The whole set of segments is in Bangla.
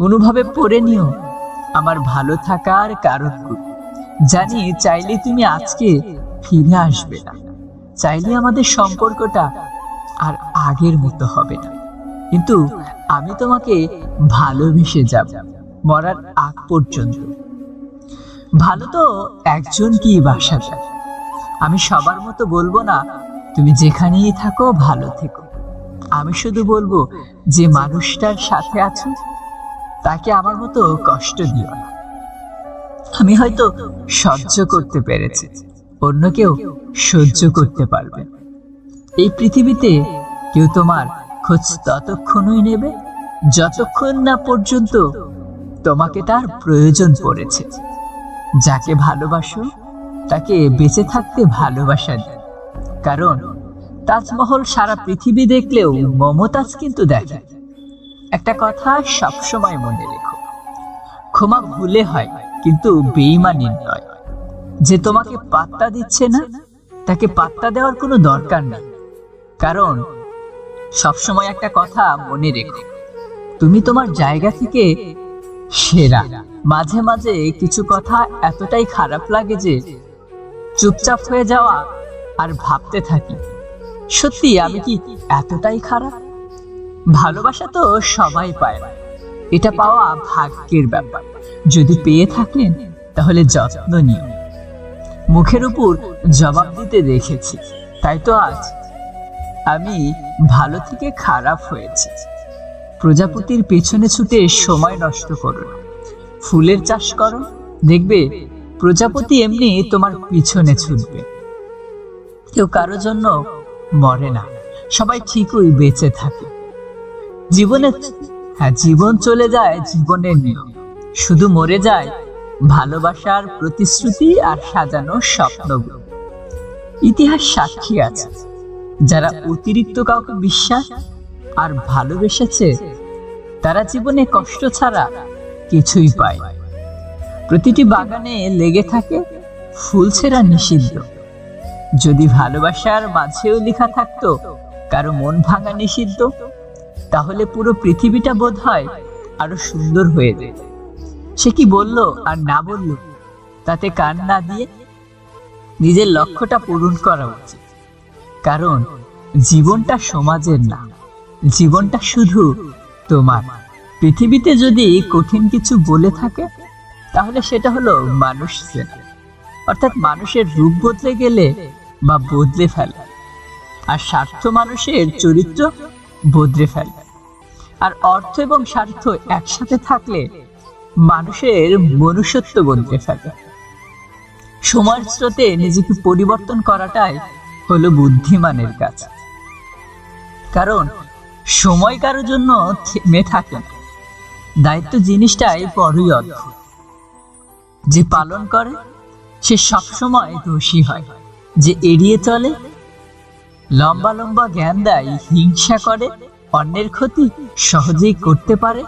অনুভবে পড়ে নিও। আমার ভালো থাকার কারণগুলো জানি চাইলে তুমি আজকে ফিরে আসবে না। চাইলে আমাদের সম্পর্কটা আর আগের মতো হবে না। কিন্তু আমি তোমাকে ভালোবেসে যাব, মরার আগ পর্যন্ত। ভালো তো একজন কি বাসা যায়। আমি সবার মতো বলব না, তুমি যেখানেই থাকো ভালো থেকো। আমি শুধু বলব যে মানুষটার সাথে আছো তাকে আমার মতো কষ্ট দিও না। আমি হয়তো সহ্য করতে পেরেছি, অন্য কেউ সহ্য করতে পারবে। এই পৃথিবীতে কেউ তোমার খোঁজ ততক্ষণই নেবে যতক্ষণ না পর্যন্ত তোমাকে তার প্রয়োজন পড়েছে। যাকে ভালোবাসো, তাকে বেঁচে থাকতে ভালোবাসা দিন কারণ তাজমহল সারা পৃথিবী দেখলেও মমতাজ কিন্তু দেখে। একটা কথা সবসময় মনে রেখো। ক্ষমা ভুলে হয়, কিন্তু বেইমানির নয়। যে তোমাকে পাত্তা দিচ্ছে না, তাকে পাত্তা দেওয়ার কোনো দরকার নেই। কারণ সবসময় একটা কথা মনে রেখো, তুমি তোমার জায়গা থেকে সেরা। মাঝে মাঝে কিছু কথা এতটাই খারাপ লাগে যে চুপচাপ হয়ে যাওয়া আর ভাবতে থাকি, সত্যি আমি কি এতটাই খারাপ? ভালোবাসা তো সবাই পায়। না এটা পাওয়া ভাগ্যের ব্যাপার। যদি পেয়ে থাকেন, তাহলে যত্ন নিও মুখের উপর জবাব দিতে দেখেছি। তাই তো আজ আমি ভালো থেকে খারাপ হয়েছি। প্রজাপতির পেছনে ছুটে সময় নষ্ট করো ফুলের চাষ করো দেখবে, প্রজাপতি এমনি তোমার পিছনে ছুটবে। কেউ কারও জন্য মরে না। সবাই ঠিকই বেঁচে থাকে। জীবনে হ্যাঁ জীবন চলে যায় জীবনের নিয়ম। শুধু মরে যায়, ভালোবাসার প্রতিশ্রুতি আর সাজানো স্বপ্নগুলো ইতিহাস সাক্ষী আছে। যারা অতিরিক্ত কাউকে বিশ্বাস আর ভালোবেসেছে, তারা জীবনে কষ্ট ছাড়া কিছুই পায়। প্রতিটি বাগানে লেগে থাকে ফুল ছেঁড়া নিষিদ্ধ। যদি ভালোবাসার মাঝেও লেখা থাকতো, কারও মন ভাঙা নিষিদ্ধ তাহলে পুরো পৃথিবীটা বোধ হয় আরও সুন্দর হয়ে যেত সে কি বলল আর না বলল? তাতে কান না দিয়ে নিজের লক্ষ্যটা পূরণ করা উচিত। কারণ জীবনটা সমাজের না, জীবনটা শুধু তোমার। পৃথিবীতে যদি কঠিন কিছু বলে থাকে, তাহলে সেটা হলো মানুষ অর্থাৎ মানুষের রূপ বদলে গেলে বা বদলে ফেলে। আর স্বার্থ মানুষের চরিত্র বদলে ফেলে। আর অর্থ এবং স্বার্থ একসাথে থাকলে মানুষের মনুষ্যত্ব বদলে ফেলে। সময়ের স্রোতে নিজেকে পরিবর্তন করাটাই হলো বুদ্ধিমানের কাজ। কারণ সময় কারোর জন্য থেমে থাকে না। দায়িত্ব জিনিসটাই বড়ই অদ্ভুত যে পালন করে, সে সবসময় দোষী হয়। যে এড়িয়ে চলে, লম্বা লম্বা জ্ঞান দেয়, হিংসা করে অন্যের ক্ষতি সহজেই করতে পারে?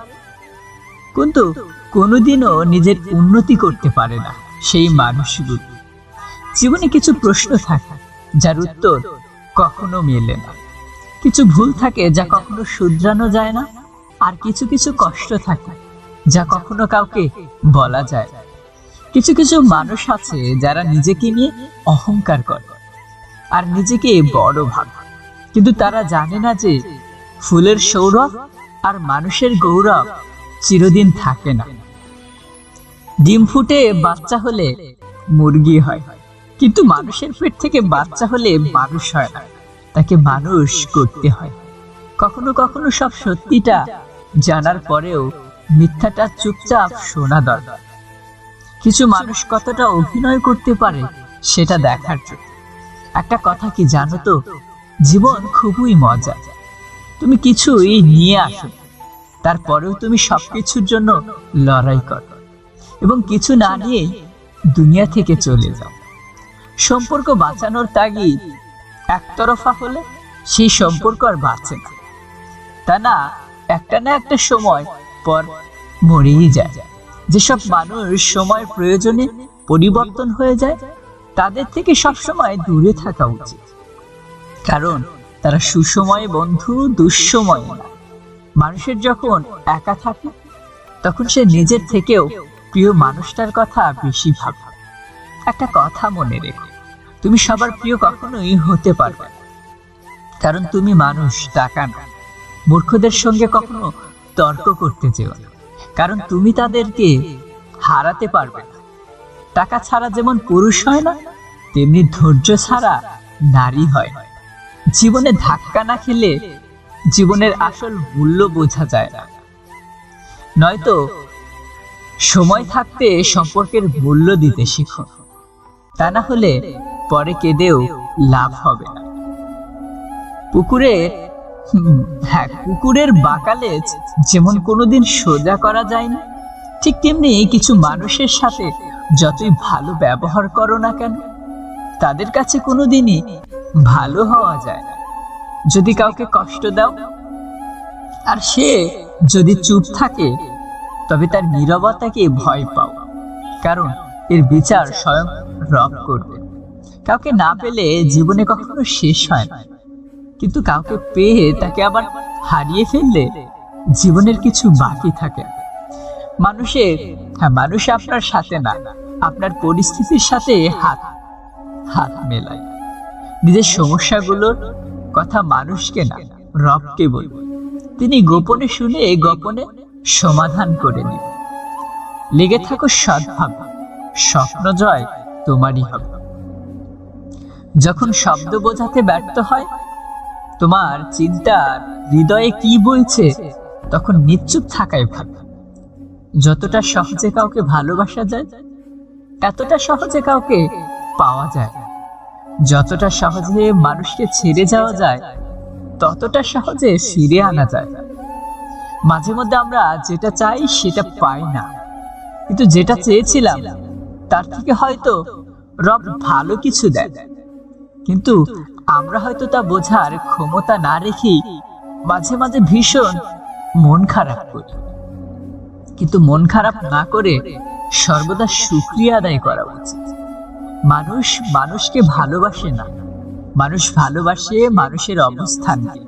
কিন্তু কোনোদিনও নিজের উন্নতি করতে পারে না সেই মানুষগুলো। জীবনে কিছু প্রশ্ন থাকে, যার উত্তর কখনো মেলে না। কিছু ভুল থাকে যা কখনো শুধরানো যায় না, আর কিছু কিছু কষ্ট থাকে যা কখনো কাউকে বলা যায় না। কিছু কিছু মানুষ আছে যারা নিজেকে নিয়ে অহংকার করে, আর নিজেকে বড় ভাবে। কিন্তু তারা জানে না যে ফুলের সৌরভ আর মানুষের গৌরব চিরদিন থাকে না। ডিম ফুটে বাচ্চা হলে মুরগি হয়, কিন্তু মানুষের পেট থেকে বাচ্চা হলে মানুষ হয় না, তাকে মানুষ করতে হয়। কখনো কখনো সব সত্যিটা জানার পরেও মিথ্যাটা চুপচাপ শোনা দরকার। কিছু মানুষ কতটা অভিনয় করতে পারে সেটা দেখার জন্য। একটা কথা কি জানো তো? জীবন খুবই মজা তুমি কিছুই নিয়ে আসো তারপরেও তুমি সবকিছুর জন্য লড়াই করো এবং কিছু না নিয়ে দুনিয়া থেকে চলে যাও। সম্পর্ক বাঁচানোর তাগিদ একতরফা হলে সেই সম্পর্ক আর বাঁচে না। তা না, একটা না একটা সময় পর মরেই যায়। যেসব মানুষ সময়ের প্রয়োজনে পরিবর্তন হয়ে যায়, তাদের থেকে সবসময় দূরে থাকা উচিত। কারণ তারা সুসময়ে বন্ধু, দুঃসময়ে। মানুষের যখন একা থাকে, তখন সে নিজের থেকেও প্রিয় মানুষটার কথা বেশি ভাবে। একটা কথা মনে রেখো, তুমি সবার প্রিয় কখনোই হতে পারবে কারণ তুমি মানুষ, টাকা না। মূর্খদের সঙ্গে কখনো তর্ক করতে যেও না। কারণ তুমি তাদেরকে হারাতে পারবে না। টাকা ছাড়া যেমন পুরুষ হয় না, তেমনি ধৈর্য ছাড়া নারী হয় না। জীবনে ধাক্কা না খেলে জীবনের আসল মূল্য বোঝা যায় না। নয়তো সময় থাকতে সম্পর্কের মূল্য দিতে শিখো। তা না হলে পরে কেঁদেও লাভ হবে না। পুকুরে হ্যাঁ কুকুরের বাকালেজ যেমন কোনোদিন সোজা করা যায়নি, ঠিক তেমনি কিছু মানুষের সাথে যতই ভালো ব্যবহার করো না কেন, তাদের কাছে কোনোদিনই ভালো হওয়া যায় না। যদি কাউকে কষ্ট দাও, আর সে যদি চুপ থাকে, তবে তার নীরবতাকে ভয় পাও, কারণ এর বিচার স্বয়ং রব করবে। কাউকে না পেলে জীবনে কখনো শেষ হয় না। কিন্তু কাউকে পেয়ে তাকে আবার হারিয়ে ফেললে জীবনের কিছু বাকি থাকে। মানুষের হ্যাঁ মানুষ আপনার সাথে না, আপনার পরিস্থিতির সাথে হাত হাত মেলায়। নিজের সমস্যাগুলোর কথা মানুষকে না, রবকে বলবে তিনি গোপনে শুনে এই গোপনে সমাধান করে নিন লেগে থাকো সদ্ভাব, স্বপ্ন জয় তোমারই হবে। যখন শব্দ বোঝাতে ব্যর্থ হয়, তোমার চিন্তার হৃদয়ে কি বলছে তখন নিশ্চুপ থাকাই ভালো। যতটা সহজে কাউকে ভালোবাসা যায়, এতটা সহজে কাউকে পাওয়া যায়। যতটা সহজে মানুষকে ছেড়ে যাওয়া যায়, ততটা সহজে ফিরে আনা যায়। মাঝে মধ্যে আমরা যেটা চাই সেটা পাই না। কিন্তু যেটা চেয়েছিলাম, তার থেকে হয়তো রব ভালো কিছু দেয় কিন্তু আমরা হয়তো তা বোঝার ক্ষমতা না রেখেই মাঝে মাঝে ভীষণ মন খারাপ করি। কিন্তু মন খারাপ না করে সর্বদা সুক্রিয়া আদায় করা উচিত। মানুষ মানুষকে ভালোবাসে না। মানুষ ভালোবাসে মানুষের অবস্থানকে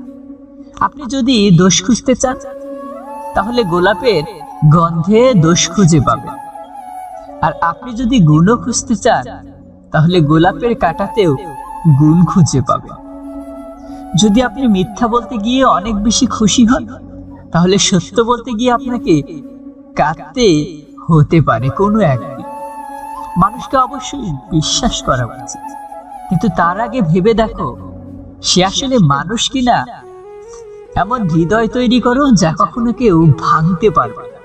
আপনি যদি দোষ খুঁজতে চান, তাহলে গোলাপের গন্ধে দোষ খুঁজে পাবেন। আর আপনি যদি গুণও খুঁজতে চান, তাহলে গোলাপের কাটাতেও গুণ খুঁজে পাবেন। যদি আপনি মিথ্যা বলতে গিয়ে অনেক বেশি খুশি হন, তাহলে সত্য বলতে গিয়ে আপনাকে কাঁদতে হতে পারে কোনো একদিন মানুষকে অবশ্যই বিশ্বাস করা উচিত। কিন্তু তার আগে ভেবে দেখো, সে আসলে মানুষ কিনা? এমন হৃদয় তৈরি করো যা কখনো কেউ ভাঙতে পারবে না।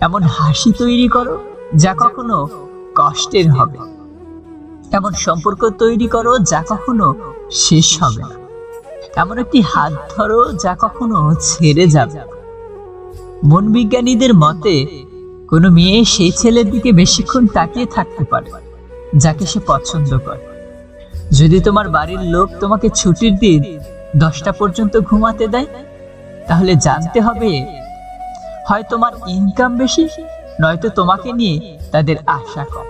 এমন হাসি তৈরি করো যা কখনো কষ্টের হবে এমন সম্পর্ক তৈরি করো যা কখনো শেষ হবে না। এমন একটি হাত ধরো যা কখনো ছেড়ে যাবে না। মন বিজ্ঞানীদের মতে কোনো মেয়ে সেই ছেলের দিকে বেশিক্ষণ তাকিয়ে থাকতে পারে, যাকে সে পছন্দ করে। যদি তোমার বাড়ির লোক তোমাকে ছুটির দিন দশটা পর্যন্ত ঘুমাতে দেয়, তাহলে জানতে হবে হয় তোমার ইনকাম বেশি, নয়তো তোমাকে নিয়ে তাদের আশা কম।